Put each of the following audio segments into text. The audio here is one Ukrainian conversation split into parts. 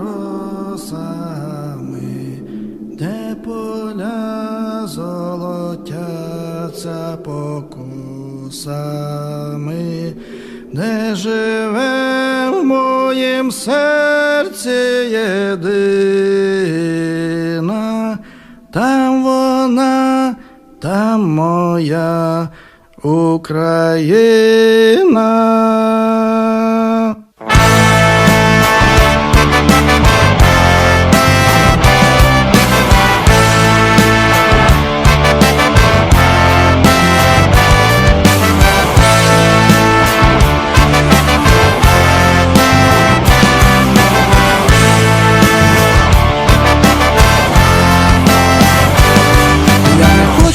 росами, де поля золотяться покосами, де живе в моїм серці єдина, там вона, там моя Україна.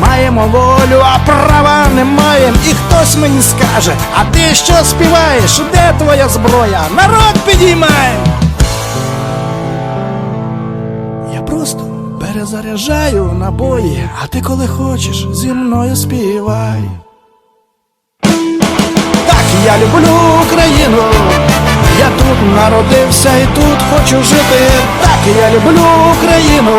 Маємо волю, а права не маємо. І хтось мені скаже, а ти що співаєш? Де твоя зброя? Народ підіймай! Я просто перезаряджаю набої, а ти коли хочеш зі мною співай. Так, я люблю Україну. Я тут народився і тут хочу жити. Так, я люблю Україну.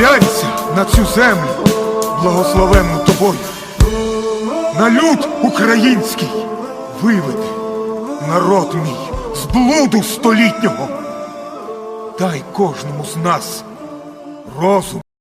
Схиляйся на цю землю, благословенну тобою, на люд український виведи народ мій з блуду столітнього. Дай кожному з нас розум.